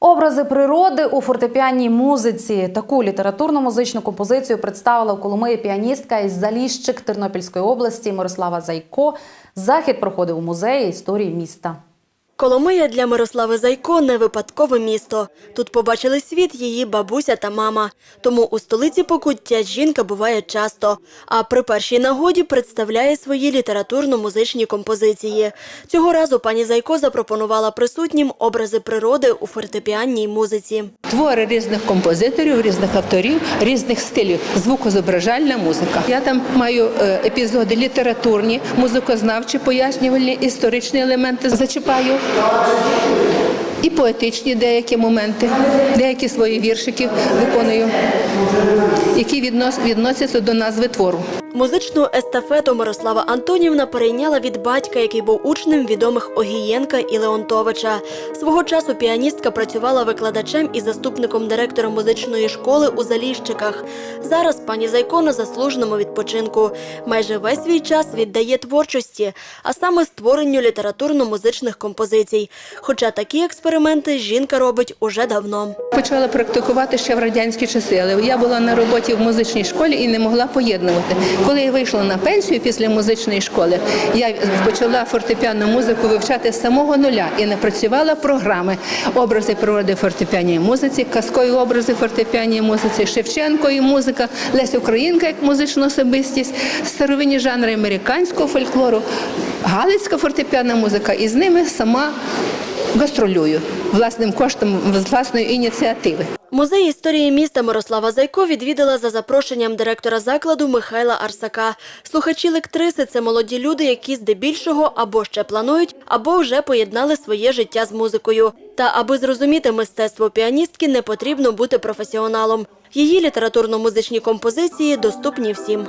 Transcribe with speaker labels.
Speaker 1: Образи природи у фортепіанній музиці. Таку літературно-музичну композицію представила в Коломиї піаністка із Заліщик Тернопільської області Мирослава Зайко. Захід проходив у музеї історії міста.
Speaker 2: Коломия для Мирослави Зайко не випадкове місто. Тут побачили світ її бабуся та мама. Тому у столиці Покуття жінка буває часто. А при першій нагоді представляє свої літературно-музичні композиції. Цього разу пані Зайко запропонувала присутнім образи природи у фортепіанній музиці.
Speaker 3: Твори різних композиторів, різних авторів, різних стилів, звукозображальна музика. Я там маю е, епізоди літературні, музикознавчі, пояснювальні, історичні елементи зачіпаю. І поетичні деякі моменти, деякі свої віршики виконую, які віднос, відносяться до назви твору.
Speaker 2: Музичну естафету Мирослава Антонівна перейняла від батька, який був учнем відомих Огієнка і Леонтовича. Свого часу піаністка працювала викладачем і заступником директора музичної школи у Заліщиках. Зараз пані Зайко на заслуженому відпочинку. Майже весь свій час віддає творчості, а саме створенню літературно-музичних композицій. Хоча такі експерименти жінка робить уже давно.
Speaker 3: Почала практикувати ще в радянські часи, але я була на роботі в музичній школі і не могла поєднувати. Коли я вийшла на пенсію після музичної школи, я почала фортепіанну музику вивчати з самого нуля і напрацювала програми. Образи природи фортепіанній музиці, казкові образи фортепіанній музиці, Шевченко і музика, Леся Українка як музична особистість, старовинні жанри американського фольклору, галицька фортепіанна музика, і з ними сама гастролюю власним коштом з власної ініціативи.
Speaker 2: Музей історії міста Мирослава Зайко відвідала за запрошенням директора закладу Михайла Арсака. Слухачі лектриси – це молоді люди, які здебільшого або ще планують, або вже поєднали своє життя з музикою. Та аби зрозуміти мистецтво піаністки, не потрібно бути професіоналом. Її літературно-музичні композиції доступні всім.